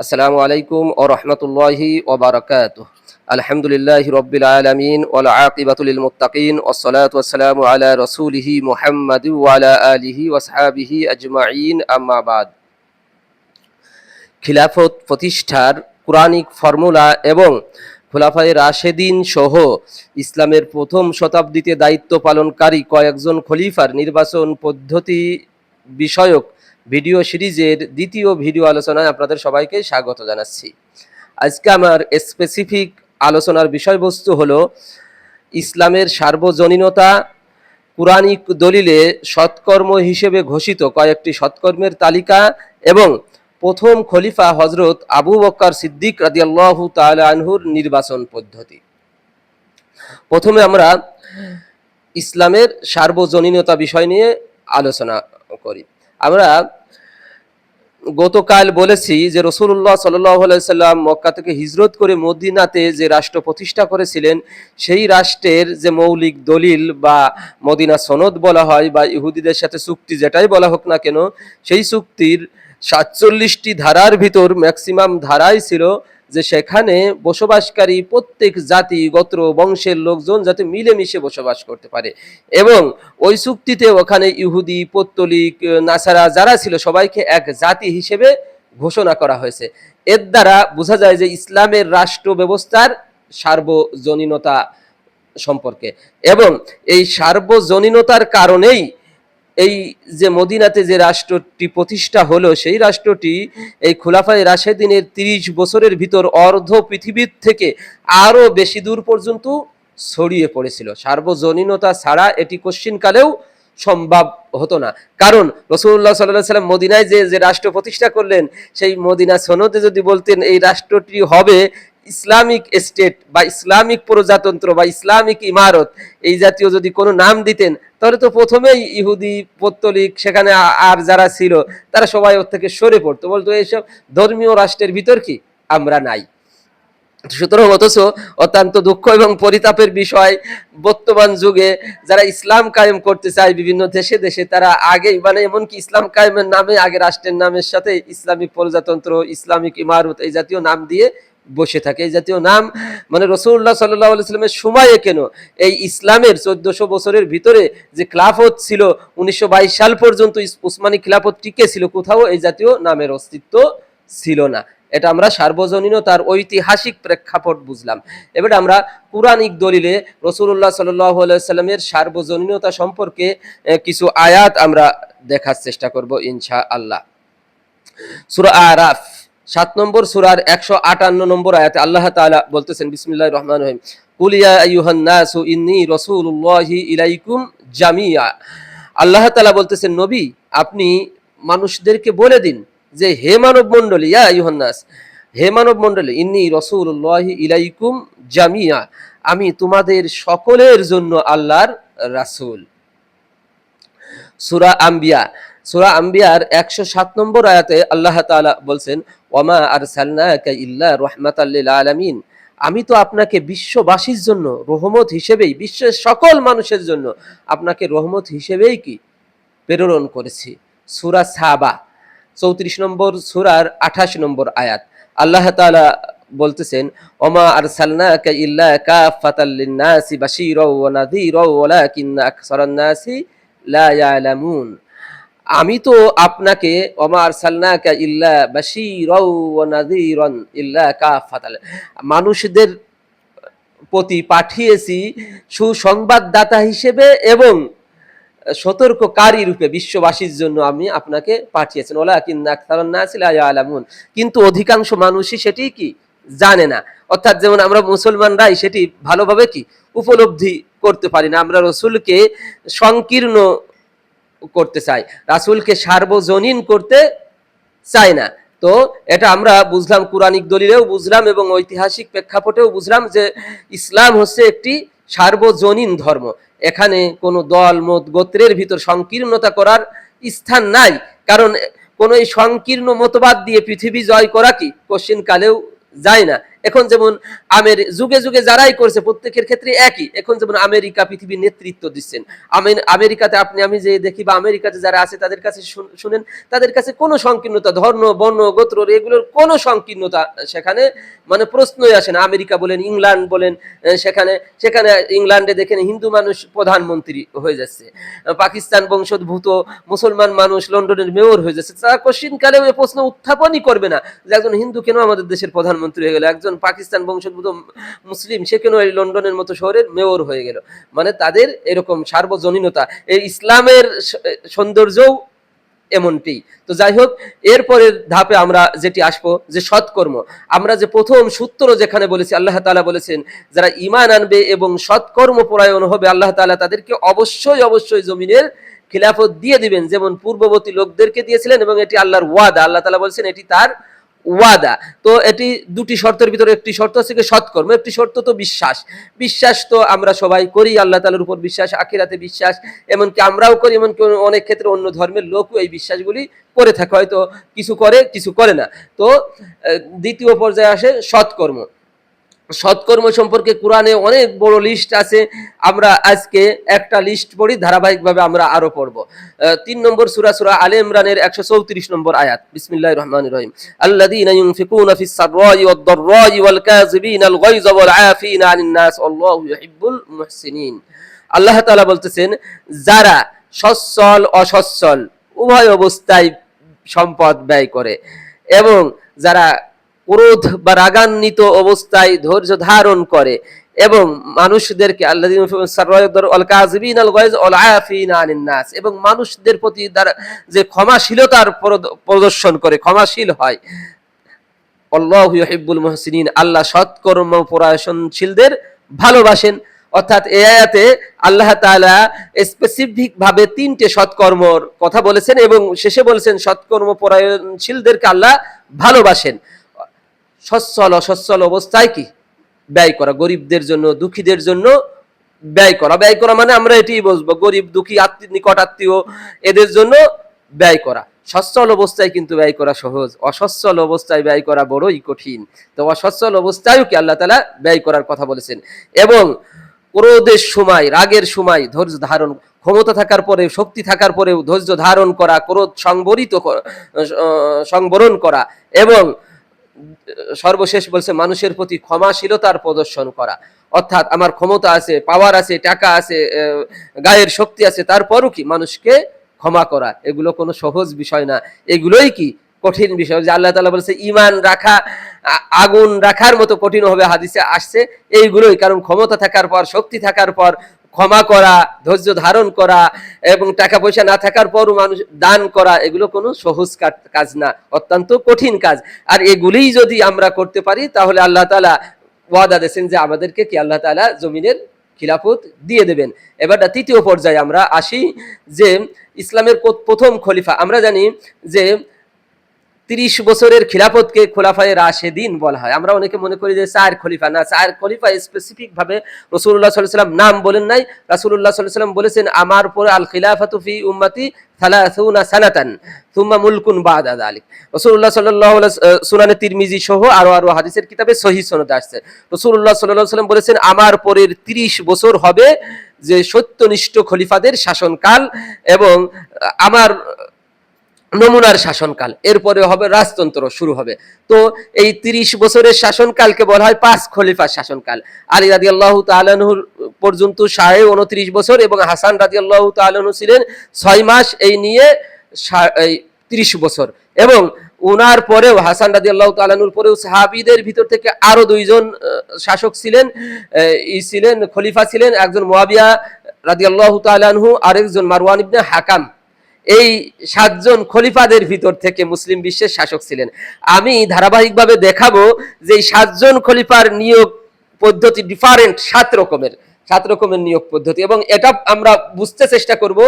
আসসালামু আলাইকুম ও রহমতুল্লাহি ওবরাকাত আলহামদুলিল্লাহ রব্বিল আলমিন ওল ওসালাম আলা রসুলিহি মুহাম্মদ আলিহি ওসহাবিহি আজমাইন আম্মাবাদ খিলাফত প্রতিষ্ঠার কোরআনিক ফর্মুলা এবং খোলাফায়ে রাশেদিন সহ ইসলামের প্রথম শতাব্দীতে দায়িত্ব পালনকারী কয়েকজন খলিফার নির্বাচন পদ্ধতি বিষয়ক ভিডিও সিরিজের দ্বিতীয় ভিডিও আলোচনায় আপনাদের সবাইকে স্বাগত জানাচ্ছি। আজকে আমার স্পেসিফিক আলোচনার বিষয়বস্তু হলো ইসলামের সার্বজনীনতা, কুরআনিক দলিলে সৎকর্ম হিসেবে ঘোষিত কয়েকটি সৎকর্মের তালিকা এবং প্রথম খলিফা হজরত আবু বক্কর সিদ্দিক রাদিয়াল্লাহু তাআলা আনহুর নির্বাচন পদ্ধতি। প্রথমে আমরা ইসলামের সার্বজনীনতা বিষয় নিয়ে আলোচনা করি। আমরা গতকাল বলেছি যে রসুল্লাহ সাল্লাম মক্কা থেকে হিজরত করে মদিনাতে যে রাষ্ট্র প্রতিষ্ঠা করেছিলেন, সেই রাষ্ট্রের যে মৌলিক দলিল বা মদিনা সনদ বলা হয় বা ইহুদিদের সাথে চুক্তি যেটাই বলা হোক না কেন, সেই চুক্তির সাতচল্লিশটি ধারার ভিতর ম্যাক্সিমাম ধারাই ছিল যে সেখানে বসবাসকারী প্রত্যেক জাতি, গোত্র, বংশের লোকজন যাতে মিলেমিশে বসবাস করতে পারে। এবং ওই চুক্তিতে ওখানে ইহুদি, পত্তলিক নাসারা যারা ছিল সবাইকে এক জাতি হিসেবে ঘোষণা করা হয়েছে। এর দ্বারা বোঝা যায় যে ইসলামের রাষ্ট্র ব্যবস্থার সার্বজনীনতা সম্পর্কে। এবং এই সার্বজনীনতার কারণেই এই যে মদিনাতে যে রাষ্ট্রটি প্রতিষ্ঠা হলো, সেই রাষ্ট্রটি এই খোলাফাই রাশেদিনের তিরিশ বছরের ভিতর অর্ধ পৃথিবীর থেকে আরও বেশি দূর পর্যন্ত ছড়িয়ে পড়েছিল। সার্বজনীনতা ছাড়া এটি কোশ্চিনকালেও সম্ভব হতো না। কারণ রসুল্লাহ সাল্লাহ সাল্লাম মদিনায় যে যে রাষ্ট্র প্রতিষ্ঠা করলেন, সেই মদিনা সনদে যদি বলতেন এই রাষ্ট্রটি হবে ইসলামিক স্টেট বা ইসলামিক প্রজাতন্ত্র বা ইসলামিক ইমারত, এই জাতীয় যদি কোনো নাম দিতেন, তাহলে তো প্রথমেই ইহুদি, পত্তলিক, সেখানে আর যারা ছিল, তারা সবাই ওর থেকে সরে পড়তো। বলতো, এইসব ধর্মীয় রাষ্ট্রের ভিতর কি? আমরা নাই। সুতরাং অথচ অত্যন্ত দুঃখ এবং পরিতাপের বিষয় বর্তমান যুগে যারা ইসলাম কায়েম করতে চায় বিভিন্ন দেশে দেশে, তারা আগে মানে এমনকি ইসলাম কায়েমের নামে, আগে রাষ্ট্রের নামের সাথে ইসলামিক প্রজাতন্ত্র, ইসলামিক ইমারত এই জাতীয় নাম দিয়ে বসে থাকে। এই জাতীয় নাম মানে রসুল্লাহ সাল্লামের সময়ে কেন এই ইসলামের চোদ্দশো বছরের ভিতরে যে খিলাফত ছিল, উনিশশো বাইশ সাল পর্যন্ত উসমানী খিলাফত টিকে ছিল, কোথাও এই জাতীয় নামের অস্তিত্ব ছিল না। এটা আমরা সার্বজনীনতার ঐতিহাসিক প্রেক্ষাপট বুঝলাম। এবারে আমরা পুরাণিক দলিলে রসুল্লাহ সাল্লামের সার্বজনীনতা সম্পর্কে কিছু আয়াত আমরা দেখার চেষ্টা করব ইনশা আল্লাহ সুরা আরাফ, সাত নম্বর সুরার একশো আটান্ন নম্বর আয়াতে আল্লাহ তাআলা বলতেছেন বিসমিল্লাহ রহমান রহিম কুলিয়া আইয়ুহান নাসু ইন্নী রাসূলুল্লাহি ইলাইকুম জামিয়া আল্লাহ তাআলা বলতেছেন, নবী, আপনি মানুষদেরকে বলে দিন যে হে মানব মণ্ডলী ইয়া আইয়ুহান নাস হে মানব মণ্ডলী ইন্নী রাসূলুল্লাহি ইলাইকুম জামিয়া আমি তোমাদের সকলের জন্য আল্লাহর রাসূল। সুরা আম্বিয়া, সুরা আম্বিয়ার একশো সাত নম্বর আয়াতে আল্লাহ তাআলা বলছেন ওমা আর ইল্লা রহমাতাল্লিল আলামিন আমি তো আপনাকে বিশ্ববাসীর জন্য, রহমত হিসেবেই, বিশ্বের সকল মানুষের জন্য আপনাকে রহমত হিসেবেই কি, প্রেরণ করেছি। সুরা সাবা চৌত্রিশ নম্বর সুরার আঠাশ নম্বর আয়াত। আল্লাহ তালা বলতেছেন, ওমা আর সালনাকা ইল্লা কাফাতাল্লিন নাসি বাশীরা ওয়া নাযীরা ওয়ালাকিন্না আকসারান নাসি লা আমি তো আপনাকে অমার সালনাকা ইল্লা বাশীরাও ওয়া নাযীরান ইল্লা কা ফাতাল মানুষদের প্রতি পাঠিয়েছি সুসংবাদদাতা হিসেবে এবং সতর্ককারী রূপে বিশ্ববাসীর জন্য আমি আপনাকে পাঠিয়েছেন। ওলা ইয়ালামুন। কিন্তু অধিকাংশ মানুষই সেটি কি? জানে না। অর্থাৎ যেমন আমরা মুসলমানরাই সেটি ভালোভাবে কি? উপলব্ধি করতে পারি না। আমরা রসুলকে সংকীর্ণ করতে চাই। রাসুলকে সার্বজনীন করতে চাই না। তো এটা আমরা বুঝলাম কুরানিক দলিলেও বুঝলাম এবং ঐতিহাসিক প্রেক্ষাপটেও বুঝলাম যে ইসলাম হচ্ছে একটি সার্বজনীন ধর্ম। এখানে কোনো দল, মত, গোত্রের ভিতর সংকীর্ণতা করার স্থান নাই। কারণ কোন এই সংকীর্ণ মতবাদ দিয়ে পৃথিবী জয় করা কি? কোশ্চিন কালেও যায় না। এখন যেমন আমের যুগে যুগে যারাই করছে, প্রত্যেকের ক্ষেত্রে একই। এখন যেমন আমেরিকা পৃথিবীর নেতৃত্ব দিচ্ছেন। আমেরিকাতে আপনি আমি যে দেখি বা আমেরিকাতে যারা আছে, তাদের কাছে শুনেন, তাদের কাছে কোনো সংকীর্ণতা, ধর্ম, বর্ণ, গোত্র, এগুলোর কোনো সংকীর্ণতা সেখানে মানে প্রশ্নই আসে না। আমেরিকা বলেন, ইংল্যান্ড বলেন সেখানে সেখানে ইংল্যান্ডে দেখেন হিন্দু মানুষ প্রধানমন্ত্রী হয়ে যাচ্ছে। পাকিস্তান বংশোদ্ভূত মুসলমান মানুষ লন্ডনের মেয়র হয়ে যাচ্ছে। তারা কোশ্চিন কালেও প্রশ্ন উত্থাপনই করবে না যে একজন হিন্দু কেন আমাদের দেশের প্রধানমন্ত্রী হয়ে গেল? একজন পাকিস্তান বংশোদ্ভূত মুসলিম, সে কেন এই লন্ডনের মতো শহরের মেয়র হয়ে গেল? মানে তাদের এরকম সার্বজনীনতা, এই ইসলামের সৌন্দর্যও এমনটি। তো যাই হোক, এরপরের ধাপে আমরা যেটি আসব, যে সৎকর্ম। আমরা যে প্রথম সূত্র যেখানে বলেছি, আল্লাহ তাআলা বলেছেন, যারা ইমান আনবে এবং সৎকর্ম পরায়ণ হবে, আল্লাহ তাআলা তাদেরকে অবশ্যই অবশ্যই জমিনের খিলাফত দিয়ে দিবেন। যেমন পূর্ববর্তী লোকদেরকে দিয়েছিলেন এবং এটি আল্লাহর ওয়াদা। আল্লাহ তালা বলছেন, এটি তার ওয়াদা। তো এটি দুটি শর্তের ভিতরে একটি শর্ত হচ্ছে সৎকর্ম, একটি শর্ত তো বিশ্বাস। বিশ্বাস তো আমরা সবাই করি, আল্লাহ তালার উপর বিশ্বাস, আখিরাতে বিশ্বাস। এমনকি আমরাও করি, এমনকি অনেক ক্ষেত্রে অন্য ধর্মের লোকও এই বিশ্বাসগুলি করে থাকে। হয়তো কিছু করে কিছু করে না। তো দ্বিতীয় পর্যায়ে আসে সৎকর্ম। সৎকর্ম সম্পর্কে কোরআনে অনেক বড় লিস্ট আছে। আমরা আজকে একটা লিস্ট পড়ি, ধারাবাহিকভাবে আমরা আরও পড়ব। তিন নম্বর সূরা সূরা আলে ইমরানের 134 নম্বর আয়াত। বিসমিল্লাহির রহমানির রহিম। আল্লাযীনা ইউনফিকুনা ফিস সাররাই ওয়াদ দাররাই ওয়াল কাযিবিনাল গায়যা ওয়াল আফিনা আনিন নাস। আল্লাহু ইউহিব্বুল মুহসিনিন। আল্লাহ তাআলা বলতেছেন, যারা সচ্ছল, অসচ্ছল, উভয় অবস্থায় সম্পদ ব্যয় করে এবং যারা ক্রোধ বা রাগান্বিত অবস্থায় ধৈর্য ধারণ করে এবং মানুষদেরকে আল্লাহ এবং মানুষদের প্রতি যে ক্ষমাশীলতার প্রদর্শন করে, ক্ষমাশীল হয়। আল্লাহ মুহসিনিন, আল্লাহ সৎকর্ম পরায়ণশীলদের ভালোবাসেন। অর্থাৎ এ আয়াতে আল্লাহ তালা স্পেসিফিক ভাবে তিনটে সৎকর্মর কথা বলেছেন এবং শেষে বলেছেন, সৎকর্ম পরায়ণশীলদেরকে আল্লাহ ভালোবাসেন। সচ্ছল, অসচ্ছল অবস্থায় কি? ব্যয় করা, গরিবদের জন্য, দুঃখীদের জন্য ব্যয় করা। ব্যয় করা মানে আমরা এটি বুঝব, গরিব, দুঃখী আত্মীয় নিকট আত্মীয়, এদের জন্য ব্যয় করা। সচ্ছল অবস্থায় কিন্তু ব্যয় করা সহজ, অসচ্ছল অবস্থায় ব্যয় করা বড়ই কঠিন। তো অসচ্ছল অবস্থায়ও কি আল্লাহ তালা ব্যয় করার কথা বলেছেন? এবং ক্রোধের সময়, রাগের সময় ধৈর্য ধারণ, ক্ষমতা থাকার পরে শক্তি থাকার পরেও ধৈর্য ধারণ করা, ক্রোধ সংবরিত সংবরণ করা এবং সর্বশেষ বলছে, মানুষের প্রতি ক্ষমাশীলতার প্রদর্শন করা। অর্থাৎ আমার ক্ষমতা আছে পাওয়ার আছে, টাকা আছে গায়ের শক্তি আছে, তারপরও কি মানুষকে ক্ষমা করা? এগুলো কোনো সহজ বিষয় না। এগুলোই কি কঠিন বিষয়? যে আল্লাহ তাআলা বলছে ইমান রাখা আগুন রাখার মতো কঠিন হবে হাদিসে আসছে। এইগুলোই, কারণ ক্ষমতা থাকার পর, শক্তি থাকার পর ক্ষমা করা, ধৈর্য ধারণ করা এবং টাকা পয়সা না থাকার পরও মানুষ দান করা, এগুলো কোনো সহজ কাজ না, অত্যন্ত কঠিন কাজ। আর এগুলিই যদি আমরা করতে পারি, তাহলে আল্লাহ তালা ওয়াদা দিয়েছেন যে আমাদেরকে কি আল্লাহ তাআলা জমিনের খিলাফত দিয়ে দেবেন। এবার তৃতীয় পর্যায়ে আমরা আসি যে ইসলামের প্রথম খলিফা। আমরা জানি যে তিরিশ বছরের খিলাফতকে খোলাফায়ে রাশেদিন বলা হয়। আমরা অনেকে মনে করি যে চার খলিফা না চার খলিফা স্পেসিফিক ভাবে রসুল্লাহ সাল্লাম নাম বলেন নাই। রাসূলুল্লাহ সাল্লাল্লাহু আলাইহি বলেছেন আমার পরে আল খিলাফাতু ফি উম্মতি সালাসুনা সানাতান থুম্মা মুলকুন বাদা যালিক। রাসূলুল্লাহ সাল্লাল্লাহু আলাইহি আহ, সুনানে তিরমিজি সহ আরও আরও হাদিসের কিতাবে সহিহ সনদ আসছে। রাসূলুল্লাহ সাল্লাল্লাহু আলাইহি সাল্লাম বলেছেন আমার পরের 30 বছর হবে যে সত্যনিষ্ঠ খলিফাদের শাসনকাল এবং আমার নমুনার শাসনকাল। এরপরে হবে রাজতন্ত্র, শুরু হবে। তো এই তিরিশ বছরের শাসনকালকে বলা হয় পাঁচ খলিফার শাসনকাল। আলী রাজি আল্লাহ তালানহুর পর্যন্ত সাড়ে উনত্রিশ বছর এবং হাসান রাজি আল্লাহ তালানহু ছিলেন ছয় মাস। এই নিয়ে এই তিরিশ বছর। এবং উনার পরেও, হাসান রাজি আল্লাহ তালানুর পরেও সাহাবিদের ভিতর থেকে আরও দুইজন শাসক ছিলেন। ই ছিলেন, খলিফা ছিলেন একজন মোয়াবিয়া রাজি আল্লাহ তালানহু আরেকজন মারওয়ান ইবনে হাকাম। এই সাতজন খলিফাদের ভিতর থেকে মুসলিম বিশ্বের শাসক ছিলেন। আমি ধারাবাহিকভাবে দেখাবো যে এই সাতজন খলিফার নিয়োগ পদ্ধতি ডিফারেন্ট সাত রকমের। সাত রকমের নিয়োগ পদ্ধতি। এবং এটা আমরা বুঝতে চেষ্টা করব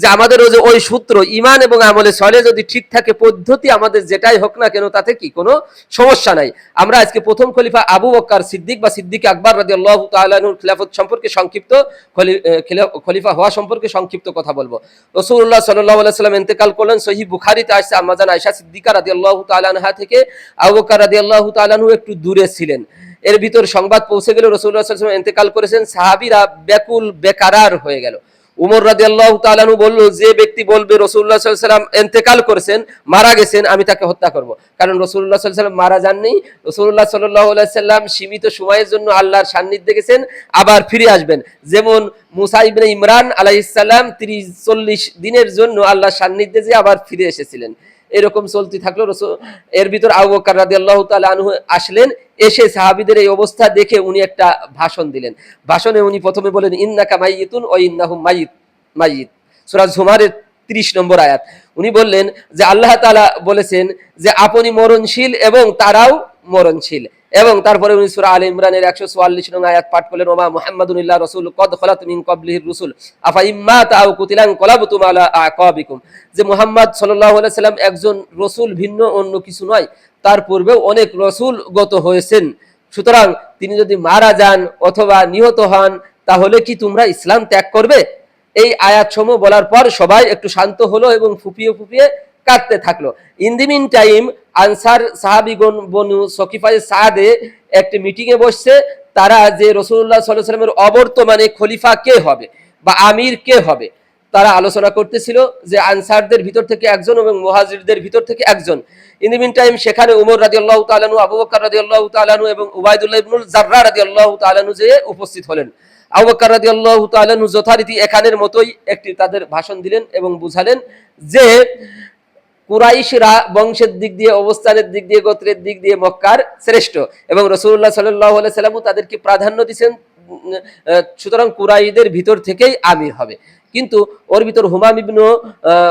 যে আমাদের ওই যে ওই সূত্র, ইমান এবং আমলে সলে যদি ঠিক থাকে, পদ্ধতি আমাদের যেটাই হোক না কেন, তাতে কি কোনো সমস্যা নাই। আমরা আজকে প্রথম খলিফা আবু বক্কার সিদ্দিক বা সিদ্দিক আকবর রাজি আল্লাহ তালুর খিলাফত সম্পর্কে সংক্ষিপ্ত খলিফা হওয়া সম্পর্কে সংক্ষিপ্ত কথা বলব। রসুল্লাহ সাল্লাহ সাল্লাম ইন্তেকাল করলেন। সহি বুখারিতে আসছে আম্মাজান আয়সা সিদ্দিকা রাজি আল্লাহ তালানহা থেকে। আবু বক্কর রাজি আল্লাহ তালানহু একটু দূরে ছিলেন। এর ভিতর সংবাদ পৌঁছে গেল রসুল্লাহ ইন্তেকাল করেছেন। সাহাবিরা ব্যাকুল বেকারার হয়ে গেল। উমর রাজি আল্লাহ তালানু বলল, যে ব্যক্তি বলবে রসুল্লাহ সাল্লাম এন্তেকাল করেছেন, মারা গেছেন, আমি তাকে হত্যা করব। কারণ রসুল্লাহ সাল্লাম মারা যাননি। রসুল্লাহ সাল্লাহ সাল্লাম সীমিত সময়ের জন্য আল্লাহর সান্নিধ্যে গেছেন, আবার ফিরে আসবেন। যেমন মুসা ইবনে ইমরান আলাইসাল্লাম তিরিশ চল্লিশ দিনের জন্য আল্লাহর সান্নিধ্যে যে আবার ফিরে এসেছিলেন। এরকম চলতে থাকল। রসুল এর ভিতর আবু বকর রাদিয়াল্লাহু তাআলা আনহু আসলেন, এসে সাহাবিদের এই অবস্থা দেখে উনি একটা ভাষণ দিলেন। ভাষণে উনি প্রথমে বলেন, ইন্নাকা মাইয়িতুন ও ইন্নাহুম মাইয়িত মাইয়িত। সূরা জুমারের 30 নম্বর আয়াত। উনি বললেন যে, আল্লাহ তালা বলেছেন যে, আপনি মরণশীল এবং তারাও মরণশীল এবং তারপরে উনি সূরা আলে ইমরানের 144 নং আয়াত পাঠ করলেন, ওমা মুহাম্মাদুনিল্লাহ রাসূল, কদ খলাত মিন ক্বাবলিহির রুসুল, আফা ইম্মা তাও কুতিলান কলাবতুম আলা আকাবিকুম? যে মুহাম্মদ সাল্লাল্লাহু আলাইহি সাল্লাম একজন রসূল ভিন্ন, অন্য কিছু নয়, তার পূর্বেও অনেক রসুল গত হয়েছেন। সুতরাং তিনি যদি মারা যান অথবা নিহত হন, তাহলে কি তোমরা ইসলাম ত্যাগ করবে? এই আয়াত সমূহ বলার পর সবাই একটু শান্ত হলো এবং ফুপিয়ে ফুপিয়ে কাঁদতে থাকল। ইন দি মিন টাইম আনসার সাহাবিগণ বনু সকিফায় সাদে একটি মিটিং এ বসছে। তারা যে রসুল্লাহ সাল্লাহ সাল্লামের অবর্তমানে খলিফা কে হবে বা আমির কে হবে, তারা আলোচনা করতেছিল যে আনসারদের ভিতর থেকে একজন এবং মুহাজিরদের ভিতর থেকে একজন। ইন দি মিন টাইম সেখানে উমর রাদিয়াল্লাহু তাআলাহু আবু বকর রাদিয়াল্লাহু তাআলাহু এবং উবাইদুল্লাহ ইবনুল জাররা রাদিয়াল্লাহু তাআলাহু যে উপস্থিত হলেন। আবু বকর রাদিয়াল্লাহু তাআলাহু যথারীতি এখানের মতোই একটি তাদের ভাষণ দিলেন এবং বুঝালেন যে কুরাইশরা বংশের দিক দিয়ে, অবস্থানের দিক দিয়ে, গোত্রের দিক দিয়ে মক্কার শ্রেষ্ঠ। এবং রসুল্লাহ সাল্লাহ সাল্লামও তাদেরকে প্রাধান্য দিচ্ছেন সুতরাং কুরাইদের ভিতর থেকেই আমির হবে। কিন্তু ওর ভিতর হুমাম ইবনু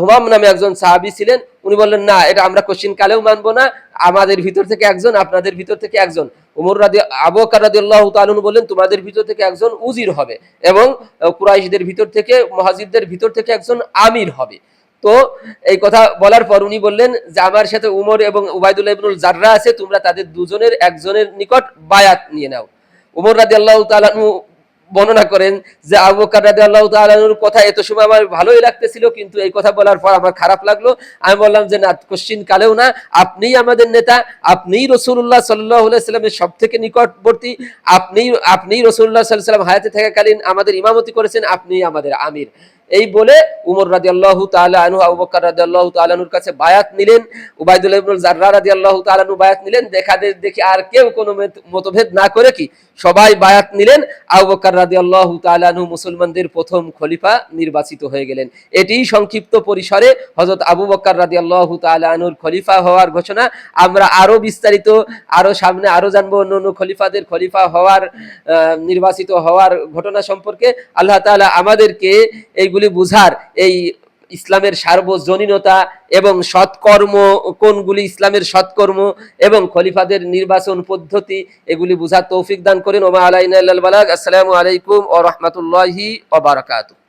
হুমাম নামে একজন সাহাবি ছিলেন, উনি বললেন, না, এটা আমরা কোশ্চিন কালেও মানবো না। আমাদের ভিতর থেকে একজন, আপনাদের ভিতর থেকে একজন। উমর রাদি আবকার রাদি আল্লাহ তালুন বললেন, তোমাদের ভিতর থেকে একজন উজির হবে এবং কুরাইশদের ভিতর থেকে মহাজিদদের ভিতর থেকে একজন আমির হবে। তো এই কথা বলার পর উনি বললেন যে আমার সাথে উমর এবং উবাইদুল্লাহ ইবনুল জাররা আছে, তোমরা তাদের দুজনের একজনের নিকট বায়াত নিয়ে নাও। উমর রাদি আল্লাহ তালানু বর্ণনা করেন যে, আবু বকর রাদি আল্লাহ তালানুর কথা এত সময় আমার ভালোই লাগতেছিল, কিন্তু এই কথা বলার পর আমার খারাপ লাগল। আমি বললাম যে, না, কোশ্চিন কালেও না। আপনিই আমাদের নেতা, আপনিই রসুল্লাহ সাল্লাহ সাল্লামের সব থেকে নিকটবর্তী। আপনি আপনিই রসুল্লাহ সাল্লাহ সাল্লাম হায়াতে থাকাকালীন আমাদের ইমামতি করেছেন, আপনিই আমাদের আমির। এই বলে উমর রাজি আল্লাহ তালু আবু বকর রাজি আল্লাহ তালানুর কাছে বায়াত নিলেন উবাইদুল্লাহ ইবনুল জাররা রাজি আল্লাহ তালানু বায়াত নিলেন, দেখা দেখি আর কেউ কোনো মেত- মতভেদ না করে কি সবাই বায়াত নিলেন, আবু বকর রাজি আল্লাহ তালানু মুসলমানদের প্রথম খলিফা নির্বাচিত হয়ে গেলেন। এটি সংক্ষিপ্ত পরিসরে হজরত আবু বকর রাজি আল্লাহ তালানুর খলিফা হওয়ার ঘোষণা। আমরা আরও বিস্তারিত, আরও সামনে আরও জানব অন্য অন্য খলিফাদের খলিফা হওয়ার নির্বাচিত হওয়ার ঘটনা সম্পর্কে। আল্লাহ তাআলা আমাদেরকে এইগুলি বুঝার এই ইসলামের সার্বজনীনতা এবং সৎকর্ম, কোনগুলি ইসলামের সৎকর্ম এবং খলিফাদের নির্বাচন পদ্ধতি, এগুলি বুঝার তৌফিক দান করেন। ওমা বালাগ। আসসালামু আলাইকুম ও রহমতুল্লাহি ও বারাকাতুহু।